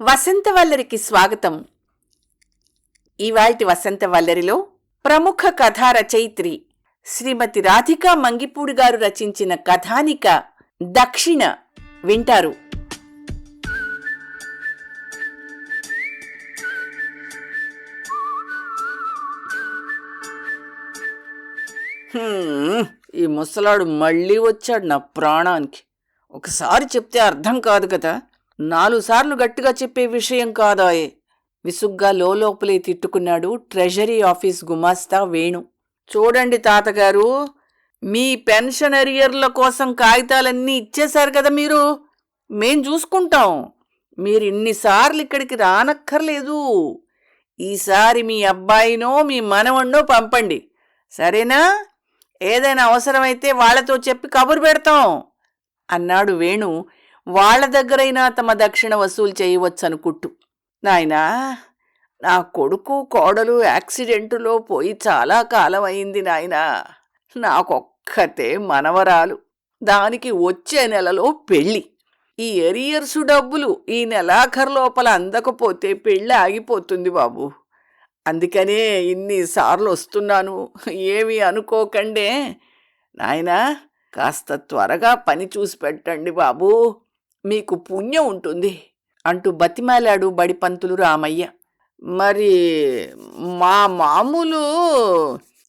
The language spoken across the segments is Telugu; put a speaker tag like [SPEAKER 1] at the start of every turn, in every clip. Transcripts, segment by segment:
[SPEAKER 1] వసంత వల్లరికి స్వాగతం. ఇవాల్టి వసంతవల్లరిలో ప్రముఖ కథా రచయిత్రి శ్రీమతి రాధికా మంగిపూడి గారు రచించిన కథానిక దక్షిణ వింటారు. ఈ ముసలాడు మళ్ళీ వచ్చాడు నా ప్రాణానికి. ఒకసారి చెప్తే అర్థం కాదు కదా. నాలుగు సార్లు గట్టిగా చెప్పే విషయం కాదాయే. విసుగ్గా లోపలే తిట్టుకున్నాడు ట్రెజరీ ఆఫీస్ గుమాస్తా వేణు. చూడండి తాతగారు మీ పెన్షన్ అరియర్ల కోసం కాగితాలన్నీ ఇచ్చేశారు కదా మీరు? మేం చూసుకుంటాం. మీరు ఇన్నిసార్లు ఇక్కడికి రానక్కర్లేదు. ఈసారి మీ అబ్బాయినో మీ మనవణ్ణో పంపండి. సరేనా? ఏదైనా అవసరమైతే వాళ్ళతో చెప్పి కబురు పెడతాం అన్నాడు వేణు వాళ్ళ దగ్గరైనా తమ దక్షిణ వసూలు చేయవచ్చనుకుంటూ. నాయనా నా కొడుకు కోడలు యాక్సిడెంటులో పోయి చాలా కాలం అయింది నాయనా. నాకొక్కతే మనవరాలు. దానికి వచ్చే నెలలో పెళ్ళి. ఈ ఎరియర్సు డబ్బులు ఈ నెలాఖరు లోపల అందకపోతే పెళ్ళి ఆగిపోతుంది బాబు. అందుకనే ఇన్నిసార్లు వస్తున్నాను. ఏమీ అనుకోకండే. నాయనా కాస్త త్వరగా పని చూసి పెట్టండి బాబూ. మీకు పుణ్యం ఉంటుంది అంటూ బతిమాలాడు బడిపంతులు రామయ్య. మరి మా మామూలు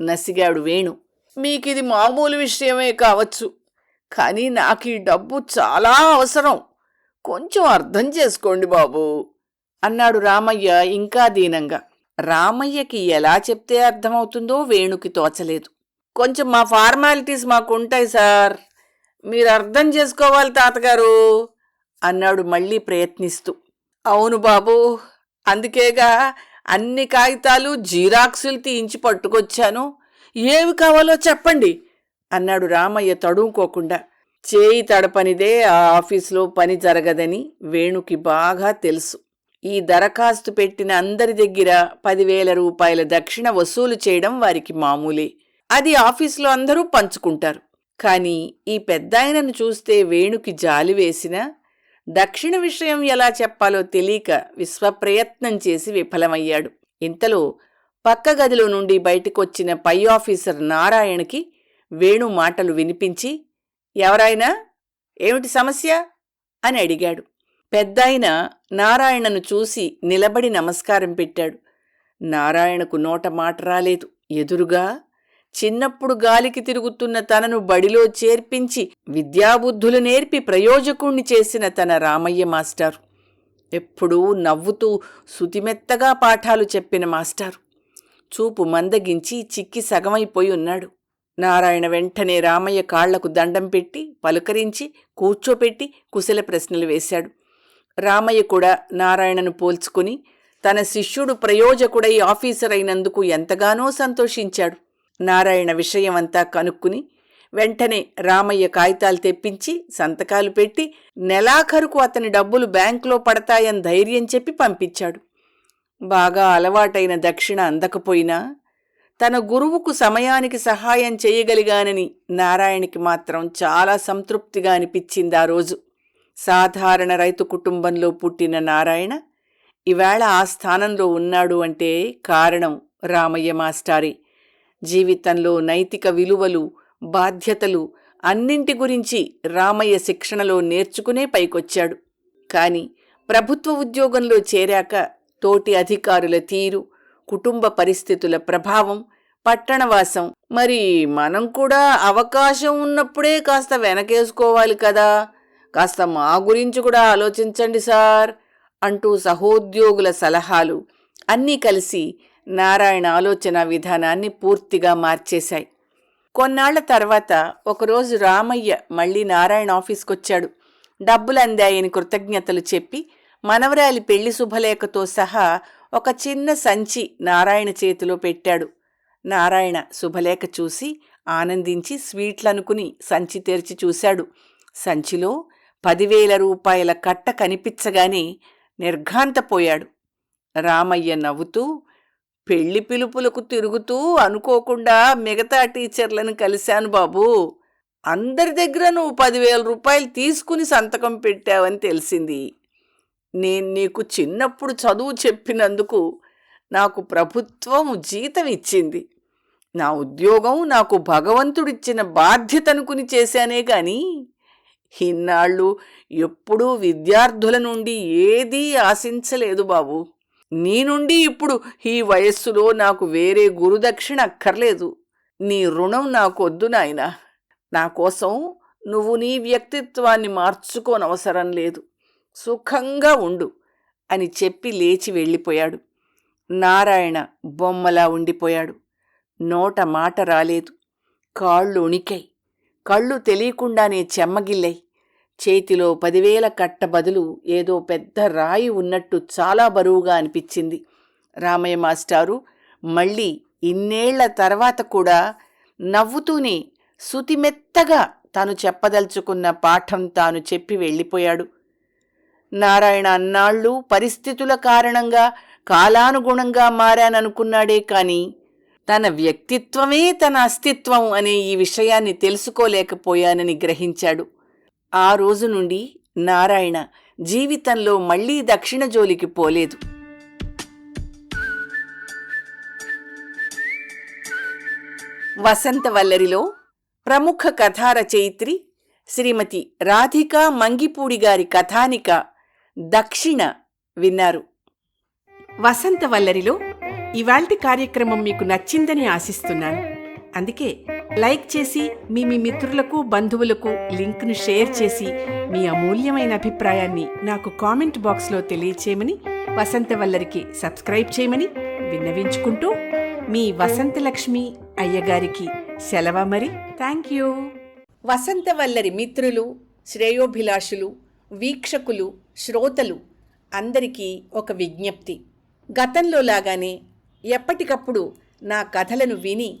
[SPEAKER 1] నసిగాడు వేణు. మీకిది మామూలు విషయమే కావచ్చు కానీ నాకు ఈ డబ్బు చాలా అవసరం. కొంచెం అర్థం చేసుకోండి బాబు అన్నాడు రామయ్య ఇంకా దీనంగా. రామయ్యకి ఎలా చెప్తే అర్థమవుతుందో వేణుకి తోచలేదు. కొంచెం మా ఫార్మాలిటీస్ మాకు ఉంటాయి సార్. మీరు అర్థం చేసుకోవాలి తాతగారు. అన్నాడు మళ్ళీ ప్రయత్నిస్తూ. అవును బాబు అందుకేగా అన్ని కాగితాలు జీరాక్సులు తీయించి పట్టుకొచ్చాను. ఏవి కావాలో చెప్పండి అన్నాడు రామయ్య తడుముకోకుండా. చేయి తడపనిదే ఆ ఆఫీసులో పని జరగదని వేణుకి బాగా తెలుసు. ఈ దరఖాస్తు పెట్టిన అందరి దగ్గర పదివేల రూపాయల దక్షిణ వసూలు చేయడం వారికి మామూలే. అది ఆఫీసులో అందరూ పంచుకుంటారు. కానీ ఈ పెద్దాయనను చూస్తే వేణుకి జాలి వేసినా దక్షిణ విషయం ఎలా చెప్పాలో తెలియక విశ్వప్రయత్నం చేసి విఫలమయ్యాడు. ఇంతలో పక్క గదిలో నుండి బయటకొచ్చిన పై ఆఫీసర్ నారాయణకి వేణు మాటలు వినిపించి ఎవరాయనా? ఏమిటి సమస్య? అని అడిగాడు. పెద్దాయన నారాయణను చూసి నిలబడి నమస్కారం పెట్టాడు. నారాయణకు నోట మాట రాలేదు. ఎదురుగా చిన్నప్పుడు గాలికి తిరుగుతున్న తనను బడిలో చేర్పించి విద్యాబుద్ధులు నేర్పి ప్రయోజకుణ్ణి చేసిన తన రామయ్య మాస్టారు. ఎప్పుడూ నవ్వుతూ సుతిమెత్తగా పాఠాలు చెప్పిన మాస్టారు. చూపు మందగించి చిక్కి సగమైపోయి ఉన్నాడు. నారాయణ వెంటనే రామయ్య కాళ్ళకు దండం పెట్టి పలుకరించి కూర్చోపెట్టి కుశల ప్రశ్నలు వేశాడు. రామయ్య కూడా నారాయణను పోల్చుకుని తన శిష్యుడు ప్రయోజకుడై ఆఫీసర్ అయినందుకు ఎంతగానో సంతోషించాడు. నారాయణ విషయమంతా కనుక్కుని వెంటనే రామయ్య కాగితాలు తెప్పించి సంతకాలు పెట్టి నెలాఖరుకు అతని డబ్బులు బ్యాంకులో పడతాయని ధైర్యం చెప్పి పంపించాడు. బాగా అలవాటైన దక్షిణ అందకపోయినా తన గురువుకు సమయానికి సహాయం చేయగలిగానని నారాయణకి మాత్రం చాలా సంతృప్తిగా అనిపించింది ఆ రోజు. సాధారణ రైతు కుటుంబంలో పుట్టిన నారాయణ ఇవాళ ఆ స్థానంలో ఉన్నాడు అంటే కారణం రామయ్య మాస్టారి. జీవితంలో నైతిక విలువలు బాధ్యతలు అన్నింటి గురించి రామయ్య శిక్షణలో నేర్చుకునే పైకొచ్చాడు. కాని ప్రభుత్వ ఉద్యోగంలో చేరాక తోటి అధికారుల తీరు కుటుంబ పరిస్థితుల ప్రభావం పట్టణవాసం మరి మనం కూడా అవకాశం ఉన్నప్పుడే కాస్త వెనకేసుకోవాలి కదా. కాస్త మా గురించి కూడా ఆలోచించండి సార్ అంటూ సహోద్యోగుల సలహాలు అన్నీ కలిసి నారాయణ ఆలోచన విధానాన్ని పూర్తిగా మార్చేశాయి. కొన్నాళ్ళ తర్వాత ఒకరోజు రామయ్య మళ్ళీ నారాయణ ఆఫీస్కొచ్చాడు. డబ్బులు అందాయని కృతజ్ఞతలు చెప్పి మనవరాలి పెళ్ళి శుభలేఖతో సహా ఒక చిన్న సంచి నారాయణ చేతిలో పెట్టాడు. నారాయణ శుభలేఖ చూసి ఆనందించి స్వీట్లనుకుని సంచి తెరిచి చూశాడు. సంచిలో పదివేల రూపాయల కట్ట కనిపించగానే నిర్ఘాంతపోయాడు. రామయ్య నవ్వుతూ పెళ్ళి పిలుపులకు తిరుగుతూ అనుకోకుండా మిగతా టీచర్లను కలిశాను బాబూ. అందరి దగ్గర నువ్వు పదివేల రూపాయలు తీసుకుని సంతకం పెట్టావని తెలిసింది. నేను నీకు చిన్నప్పుడు చదువు చెప్పినందుకు నాకు ప్రభుత్వం జీతం ఇచ్చింది. నా ఉద్యోగం నాకు భగవంతుడిచ్చిన బాధ్యతనుకుని చేశానే కానీ ఇన్నాళ్ళు ఎప్పుడూ విద్యార్థుల నుండి ఏదీ ఆశించలేదు బాబు. నీ నుండి ఇప్పుడు ఈ వయస్సులో నాకు వేరే గురుదక్షిణ అక్కర్లేదు. నీ రుణం నాకొద్దు నాయనా. నా కోసం నువ్వు నీ వ్యక్తిత్వాన్ని మార్చుకోనవసరం లేదు. సుఖంగా ఉండు అని చెప్పి లేచి వెళ్ళిపోయాడు. నారాయణ బొమ్మలా ఉండిపోయాడు. నోట మాట రాలేదు. కాళ్ళు ఉణికాయి కళ్ళు తెలియకుండానే చెమ్మగిల్లై చేతిలో పదివేల కట్ట బదులు ఏదో పెద్ద రాయి ఉన్నట్టు చాలా బరువుగా అనిపించింది. రామయ్య మాస్టారు మళ్ళీ ఇన్నేళ్ళ తర్వాత కూడా నవ్వుతూనే సుతిమెత్తగా తాను చెప్పదలుచుకున్న పాఠం తాను చెప్పి వెళ్ళిపోయాడు. నారాయణ అన్నాళ్ళు పరిస్థితుల కారణంగా కాలానుగుణంగా మారాననుకున్నాడే కాని తన వ్యక్తిత్వమే తన అస్తిత్వం అనే ఈ విషయాన్ని తెలుసుకోలేకపోయానని గ్రహించాడు. ఆ రోజు నుండి నారాయణ జీవితంలో మళ్ళీ దక్షిణ జోలికి పోలేదు. వసంతవల్లరిలో ప్రముఖ కథారచయిత్రి శ్రీమతి రాధికా మంగిపూడి గారి కథానిక దక్షిణ విన్నారు.
[SPEAKER 2] వసంతవల్లరిలో ఇవాల్టి కార్యక్రమం మీకు నచ్చిందని ఆశిస్తున్నాను. అందుకే లైక్ చేసి మీ మీ మిత్రులకు బంధువులకు లింక్ను షేర్ చేసి మీ అమూల్యమైన అభిప్రాయాన్ని నాకు కామెంట్ బాక్స్లో తెలియచేయమని వసంతవల్లరికి సబ్స్క్రైబ్ చేయమని విన్నవించుకుంటూ మీ వసంతలక్ష్మి అయ్యగారికి సెలవ మరి. Thank you.
[SPEAKER 1] వసంత వల్లరి మిత్రులు శ్రేయోభిలాషులు వీక్షకులు శ్రోతలు అందరికీ ఒక విజ్ఞప్తి. గతంలో లాగానే ఎప్పటికప్పుడు నా కథలను విని